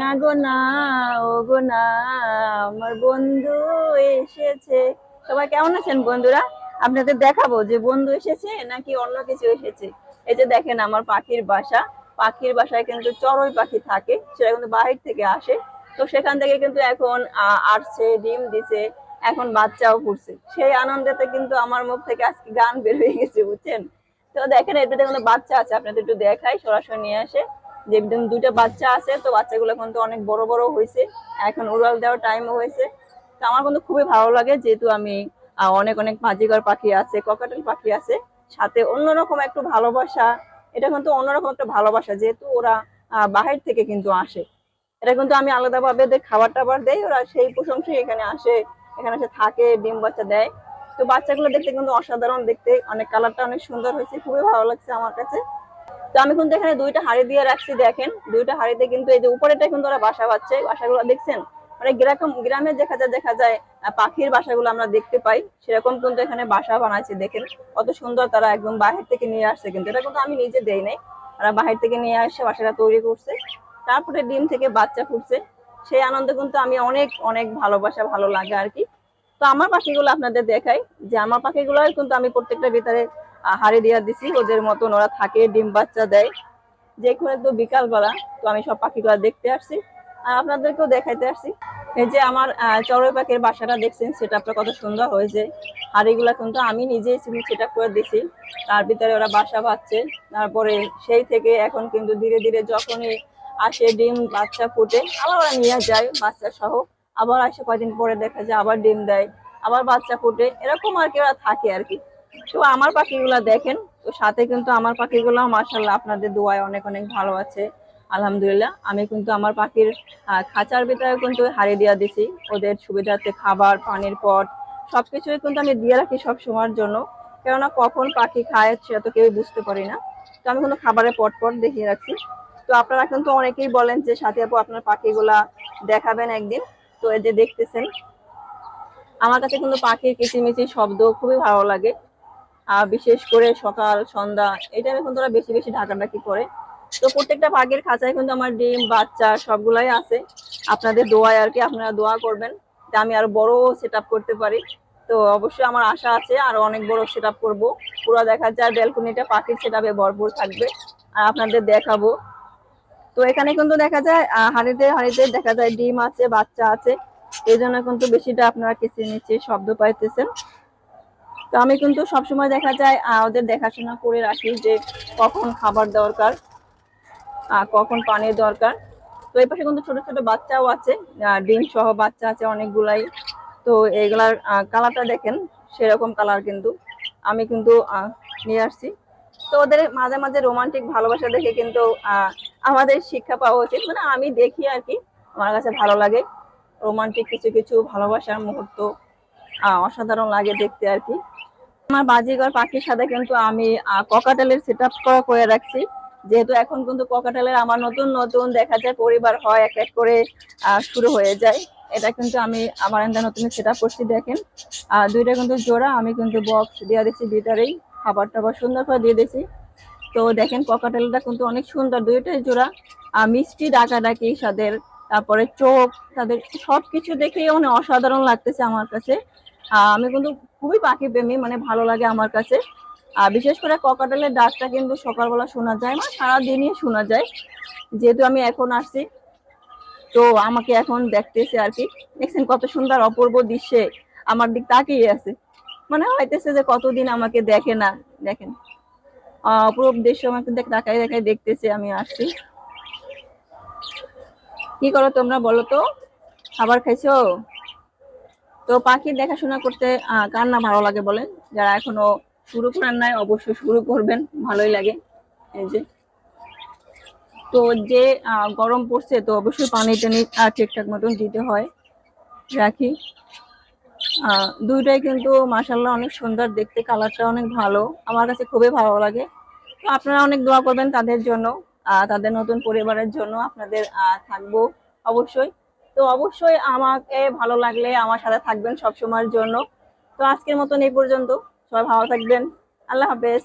না গো না ও গো না, আমার বন্ধু এসেছে। সবাই কেমন আছেন বন্ধুরা? আপনাদের দেখাবো যে বন্ধু এসেছে নাকি অন্য কিছু এসেছে। এই যে দেখেন আমার পাখির বাসা। পাখির বাসায় কিন্তু চড়ুই পাখি থাকে, সেটা কিন্তু বাহির থেকে আসে। তো সেখান থেকে কিন্তু এখন আসছে, ডিম দিছে, এখন বাচ্চাও ফুটছে সেই আনন্দেতে কিন্তু আমার মুখ থেকে আজকে গান বের হয়ে গেছে, বুঝছেন? তো দেখেন, এটাতে কিন্তু বাচ্চা আছে, আপনাদের একটু দেখাই, সরাসরি নিয়ে আসে। যে দুইটা বাচ্চা আছে, তো বাচ্চাগুলো কিন্তু অনেক বড় বড় হয়েছে। এখন উড়াল দেওয়ার টাইমও হয়েছে। তো আমার কিন্তু খুবই ভালো লাগে যেহেতু আমি অনেক অনেক বাজিঘর পাখি আছে, ককাটেল পাখি আছে। সাথে অন্যরকম একটু ভালোবাসা, এটা কিন্তু অন্যরকম একটা ভালোবাসা যেহেতু ওরা বাহির থেকে কিন্তু আসে। এটা কিন্তু আমি আলাদাভাবে ওদের খাবার টাবার দেই, ওরা সেই প্রশংসায় এখানে আসে, এখানে এসে থাকে, ডিম বাচ্চা দেয়। তো বাচ্চাগুলো দেখতে কিন্তু অসাধারণ দেখতে, অনেক কালারটা অনেক সুন্দর হয়েছে, খুবই ভালো লাগছে আমার কাছে। তো আমি কিন্তু এখানে দুইটা হাড়ি দিয়ে রাখছি, দেখেন। দুইটা হাড়িতে কিন্তু এই যে উপরেটা কিন্তু ওরা বাসা বাচ্ছে বাসাগুলো দেখছেন? মানে গ্রাম গ্রামে দেখা যায় দেখা যায় পাখির বাসাগুলো আমরা দেখতে পাই। সেরকম কিন্তু এখানে বাসা বানাইছে, দেখেন। কত সুন্দর তারা একদম বাহির থেকে নিয়ে আসছে কিন্তু। এটা কিন্তু আমি নিজে দেই নাই। তারা বাহির থেকে নিয়ে আসে বাসাটা তৈরি করছে। তারপরে ডিম থেকে বাচ্চা ফুটছে। সেই আনন্দ কিন্তু আমি অনেক অনেক ভালোবাসা, ভালো লাগে আর কি। তো আমার পাখিগুলো আপনাদের দেখাই যে আমার পাখিগুলো কিন্তু আমি প্রত্যেকটা ভিতরে হাড়ি দিয়া দিছি, ওদের মতন ওরা থাকে, ডিম বাচ্চা দেয়। যে কোনো তো বিকালবেলা, তো আমি সব পাখিগুলো দেখতে আসছি। আর আপনাদেরকেও দেখাইতে আসছি। এই যে আমার চড়ুই পাখির বাসাটা দেখছেন, সেটা আপনার কত সুন্দর হয়েছে। হাড়িগুলা কিন্তু আমি নিজেই সেটা করে দিছি। তার ভিতরে ওরা বাসা বাঁধছে। তারপরে সেই থেকে এখন কিন্তু ধীরে ধীরে যখনই আসে ডিম, বাচ্চা ফুটে, আবার ওরা নিয়ে যায়, বাচ্চা সহ। আবার আসে কয়দিন পরে দেখা যায়, আবার ডিম দেয়, আবার বাচ্চা ফুটে। এরকম আর কি ওরা থাকে আর কি। তো আমার পাখিগুলা দেখেন, তো সাথে কিন্তু আমার পাখিগুলো মার্শাল্লাহ আপনাদের দোয়ায় অনেক অনেক ভালো আছে, আলহামদুলিল্লাহ। আমি কিন্তু আমার পাখির খাঁচার ভিতরে কিন্তু হারিয়ে দিয়া দিছি, ওদের সুবিধার্থে খাবার, পানির পট, সবকিছুই কিন্তু আমি দিয়ে রাখি সব সময়ের জন্য, কেননা কখন পাখি খায় সেটা তো কেউ বুঝতে পারি না। তো আমি কিন্তু খাবারের পট পট দেখিয়ে রাখছি। তো আপনারা কিন্তু অনেকেই বলেন যে, সাথে আপু, আপনার পাখিগুলা দেখাবেন একদিন? তো এই যে দেখতেছেন, আমার কাছে কিন্তু পাখির কিচিমিচি শব্দ খুবই ভালো লাগে। বিশেষ করে সকাল, সন্ধ্যা, এই টাইমে কিন্তু ওরা বেশি বেশি ঢাকাঢাকি করে। তো প্রত্যেকটা পাখির খাঁচায় কিন্তু আমার ডিম, বাচ্চা সবগুলাই আছে। আপনাদের দোয়ায় আর কি আপনারা দোয়া করবেন যে আমি আরও বড় সেট করতে পারি। তো অবশ্যই আমার আশা আছে আর অনেক বড় সেট আপ করব। পুরো দেখা যায় ব্যালকনিটা পাখির সেট আপে ভরপুর থাকবে। আর আপনাদের দেখাবো। তো এখানে কিন্তু দেখা যায় হাঁড়িতে হাঁড়িতে দেখা যায় ডিম আছে, বাচ্চা আছে। এই জন্য কিন্তু বেশিটা আপনারা নিচে শব্দ পাইতেছেন। তো আমি কিন্তু সবসময় দেখা যায় ওদের দেখাশোনা করে রাখি যে কখন খাবার দরকার কখন পানির দরকার। তো এই পাশে কিন্তু ছোট ছোট বাচ্চাও আছে ডিম সহ বাচ্চা আছে অনেকগুলাই। তো এইগুলার কালারটা দেখেন, সেরকম কালার কিন্তু। আমি কিন্তু নিয়ে আসছি। তো ওদের মাঝে মাঝে রোমান্টিক ভালোবাসা দেখে কিন্তু আমাদের শিক্ষা পাওয়া উচিত। মানে আমি দেখি আর কি, আমার কাছে ভালো লাগে। রোমান্টিক কিছু কিছু ভালোবাসার মুহূর্ত অসাধারণ লাগে দেখতে আর কি। আমার বাজিঘর পাখির সাথে কিন্তু আমি ককাটেলের সেট আপ করা করে রাখছি। যেহেতু এখন কিন্তু ককাটেলের আমার নতুন নতুন দেখা যায়, পরিবার হয় এক এক করে শুরু হয়ে যায়। এটা কিন্তু আমি আমার এখানে নতুন সেট আপ করছি, দেখেন। আর দুইটা কিন্তু জোড়া, আমি কিন্তু বক্স দিয়ে দিচ্ছি ভিতরেই, খাবার টাবার সুন্দর করে দিয়ে দিয়েছি তো দেখেন ককাটেলটা কিন্তু অনেক সুন্দর, দুইটাই জোড়া। আর মিষ্টি ডাকাডাকি তাদের, তারপরে চোখ, তাদের সবকিছু দেখেই মানে অসাধারণ লাগতেছে আমার কাছে। আমি কিন্তু খুবই পাখি প্রেমী মানে ভালো লাগে আমার কাছে। আর বিশেষ করে ককাটালের ডাকটা কিন্তু সকালবেলা শোনা যায় না, সারাদিনই শোনা যায়। যেহেতু আমি এখন আসছি, তো আমাকে এখন দেখতেছে আর কি। দেখছেন কত সুন্দর অপূর্ব দৃশ্যে আমার দিক তাকিয়ে আছে। মানে হইতেছে যে কতদিন আমাকে দেখে না, দেখেন। অপূর্ব দৃশ্য আমাকে তাকাই দেখাই দেখতেছে, আমি আসছি। কি করো তোমরা বলো তো? খাবার খাইছো? তো পাখির দেখাশোনা করতে কার না ভালো লাগে বলেন? যারা এখনও শুরু করেন নাই, অবশ্যই শুরু করবেন, ভালোই লাগে। এই যে। তো যে গরম পড়ছে, তো অবশ্যই পানি টানি ঠিকঠাক মতন দিতে হয়। রাখি। দুইটাই কিন্তু মাসাল্লাহ অনেক সুন্দর, দেখতে কালারটা অনেক ভালো। আমার কাছে খুবই ভালো লাগে। তো আপনারা অনেক দোয়া করবেন তাদের জন্য তাদের নতুন পরিবারের জন্য আপনাদের থাকব অবশ্যই। তো অবশ্যই আমাকে ভালো লাগলে আমার সাথে থাকবেন সব সময়ের জন্য। তো আজকের মতন এই পর্যন্ত। সবাই ভালো থাকবেন। আল্লাহ হাফেজ।